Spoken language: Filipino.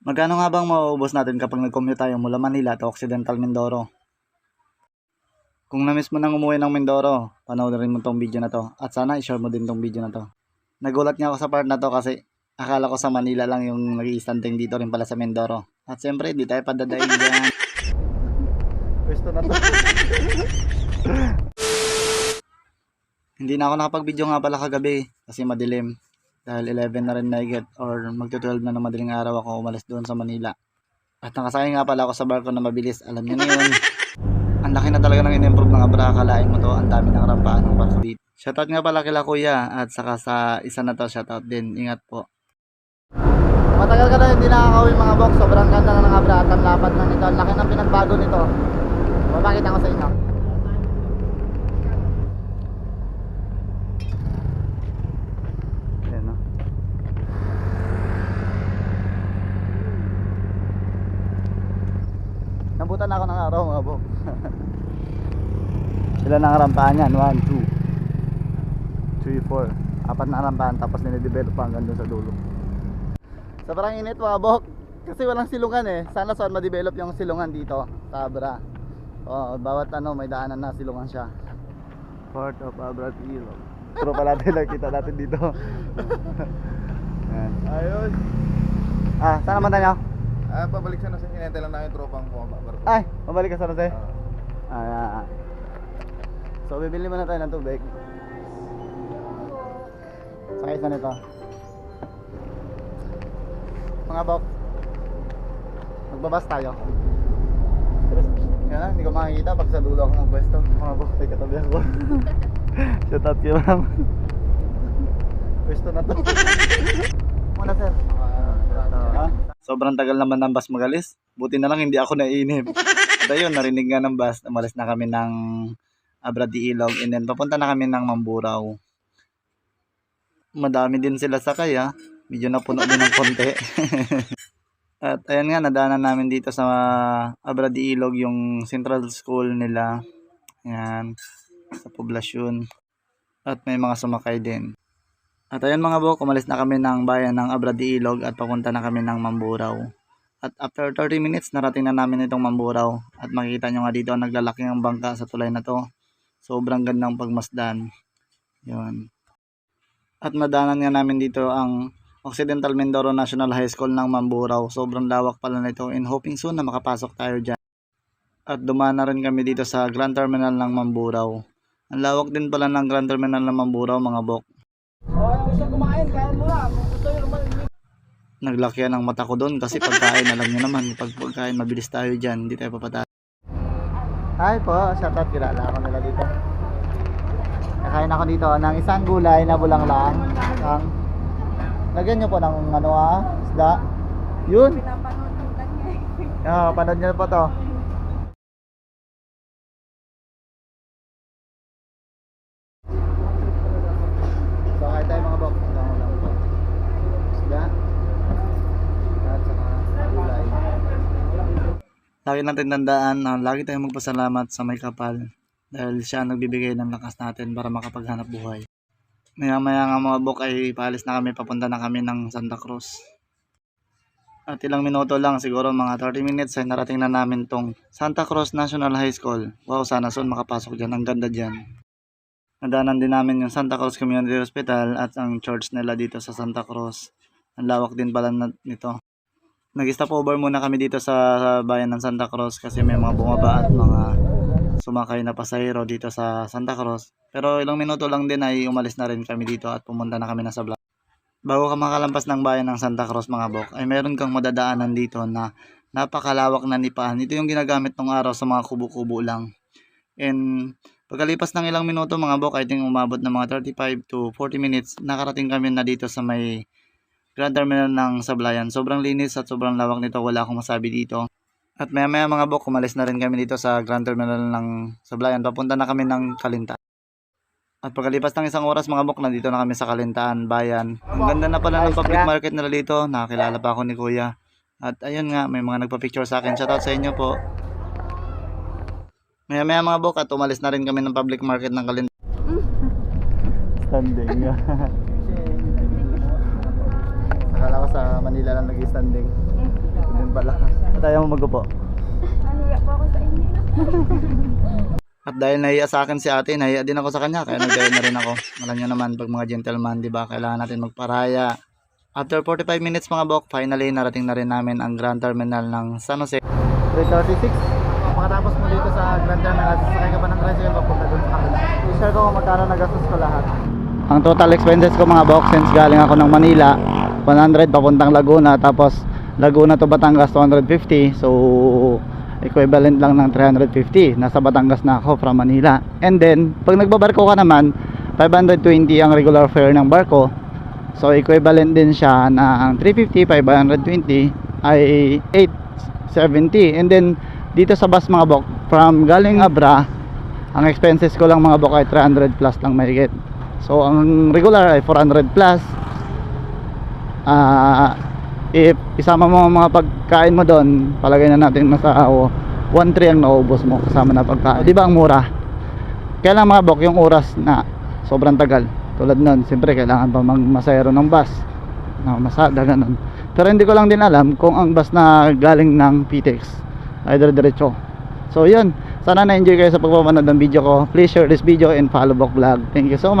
Magkano nga bang mauubos natin kapag nag-commute tayo mula Manila to Occidental Mindoro? Kung na-miss mo nang umuwi ng Mindoro, panoorin mo tong video na to. At sana i-share mo din tong video na to. Nagulat nga ako sa part na to kasi akala ko sa Manila lang yung nag standing dito rin pala sa Mindoro. At siyempre, di tayo padadaig dyan. Pwesto na to. Hindi na ako nakapag-video nga pala kagabi kasi madilim. Dahil 11 na rin na get or magto-12 na ng madaling araw ako umalis doon sa Manila. At nakasakay nga pala ako sa barko na mabilis. Alam niyo na yun. Ang laki na talaga ng in-improve ng Abra. Akalain mo to. Ang dami ng rampaan ng barko dito. Shoutout nga pala kila kuya. At saka sa isa na to shoutout din. Ingat po. Matagal ka na hindi nakakawin mga box. Sobrang ganda na ng Abra at ang lapad na nito. Ang laki ng pinagbago nito. Mapakita ko sa inyo. Ayan o. Nabutan na ako ng araw mga bok. Sila na ang rampahan yan. 1, 2, 3, 4. Apat na rampahan tapos ninidevelop pa hanggang doon sa dulo. Sobrang init mga bok. Kasi walang silungan eh. Sana saan ma-develop yung silungan dito sa Abra. Oh, bawat ano may daanan na silungan siya. Port of Abra Ilog. Pero pala din nakita natin dito. Ayun. Ah, saan naman tayo? Ah, na sa hinente lang namin tropang bumaba. Ay, mabalik ka sa Jose. Ah. Ah, ah, ah. So, bibili muna tayo ng tubig. Sa nito. Mga bok. Magbabas tayo. Pero, yan lang, hindi ko makikita pag sa dulo ako ng pwesto. Mga bok, may katabi ako. Shout out kay ma'am. Pwesto na to. Muna sir. Sobrang tagal naman ng bus magalis. Buti na lang hindi ako naiinip. At ayun, narinig nga ng bus. Umalis na kami ng Abra de Ilog and then papunta na kami ng Mamburao. Madami din sila sakay ha. Medyo napuno din ng konti. At ayan nga, nadaanan namin dito sa Abra de Ilog yung central school nila. Ayan, sa poblasyon. At may mga sumakay din. At ayan mga bok, umalis na kami ng bayan ng Abra de Ilog at papunta na kami ng Mamburao. At after 30 minutes, narating na namin itong Mamburao. At makikita nyo nga dito, naglalaki ang bangka sa tulay na to. Sobrang gandang pagmasdan. Yun. At madanan nga namin dito ang Occidental Mindoro National High School ng Mamburao. Sobrang lawak pala nito and hoping soon na makapasok tayo dyan. At dumaan na rin kami dito sa Grand Terminal ng Mamburao. Ang lawak din pala ng Grand Terminal ng Mamburao mga bok. Oh, gusto kumain, kaya mo lang. Kung gusto nyo naman, Naglakyan ang mata ko doon kasi pagkain, alam nyo naman, pag pagkain, mabilis tayo dyan, hindi tayo papatay. Hi po, shoutout kilala ako nila dito. Kakain ako dito ng isang gulay na bulang lang. Ang, lagyan nyo po ng ano ah, isda. Yun. Pinapanood yung kanya. Ah, panood nyo po to. So, kahit tayo mga bok. Lang lang po. Isda. At saka gulay. Lagi natin tandaan na lagi tayong magpasalamat sa may kapal dahil siya nagbibigay ng lakas natin para makapaghanap buhay. Maya maya nga mga bok ay paalis na kami, papunta na kami ng Santa Cruz. At ilang minuto lang, siguro mga 30 minutes ay narating na namin tong Santa Cruz National High School. Wow, sana soon makapasok dyan. Ang ganda dyan. Nadaanan din namin yung Santa Cruz Community Hospital at ang church nila dito sa Santa Cruz. Ang lawak din pala nito. Nag-stop over muna kami dito sa, bayan ng Santa Cruz kasi may mga bumaba at mga sumakay na pasahero dito sa Santa Cruz. Pero ilang minuto lang din ay umalis na rin kami dito at pumunta na kami na sa Blas. Bago ka makalampas ng bayan ng Santa Cruz mga bok, ay meron kang madadaanan dito na napakalawak na nipahan. Ito yung ginagamit ng araw sa mga kubo-kubo lang. And pagkalipas ng ilang minuto mga bok, I think umabot ng mga 35 to 40 minutes, nakarating kami na dito sa may Grand Terminal ng Sablayan. Sobrang linis at sobrang lawak nito, wala akong masabi dito. At maya maya mga bok, umalis na rin kami dito sa Grand Terminal ng Sablayan. Papunta na kami ng Kalinta. At pagkalipas ng isang oras mga bok, nandito na kami sa Kalintaan, Bayan. Ang ganda na pala ng public market nila dito. Nakakilala pa ako ni Kuya. At ayun nga, may mga nagpa-picture sa akin. Shoutout sa inyo po. Maya maya mga bok, at umalis na rin kami ng public market ng Kalintaan. Standing. Akala ko sa Manila lang nag-standing. naman pala. At ayaw mo magupo. Nahiya po ako sa inyo. At dahil nahiya sa akin si ate, nahiya din ako sa kanya. Kaya nag na rin ako. Alam nyo naman, pag mga gentleman, di ba, kailangan natin magparaya. After 45 minutes mga bok, finally narating na rin namin ang Grand Terminal ng San Jose. 336. Pagkatapos mo dito sa Grand Terminal, sasakay ka ba ng tricycle papunta doon sa kanila? I-share ko kung magkano nagastos ko lahat. Ang total expenses ko mga bok, since galing ako ng Manila, 100 papuntang Laguna, tapos Laguna to Batangas 250. So, equivalent lang ng 350. Nasa Batangas na ako from Manila. And then, pag nagbabarko ka naman, 520 ang regular fare ng barko. So, equivalent din siya na ang 350, 520 ay 870. And then, dito sa bus mga bok, from galing Abra, ang expenses ko lang mga bok ay 300 plus lang mahigit. So, ang regular ay 400 plus. Ah, if isama mo ang mga pagkain mo doon, palagay na natin nasa oh, 1.3 ang naubos mo kasama na pagkain. Di ba ang mura? Kaya lang mga bok, yung oras na sobrang tagal. Tulad nun, siyempre kailangan pa magmasayro ng bus. Na masada, ganun. Pero hindi ko lang din alam kung ang bus na galing ng PTEX ay dire-diretso. So yun, sana na-enjoy kayo sa pagpapanood ng video ko. Please share this video and follow Bok Vlog. Thank you so much.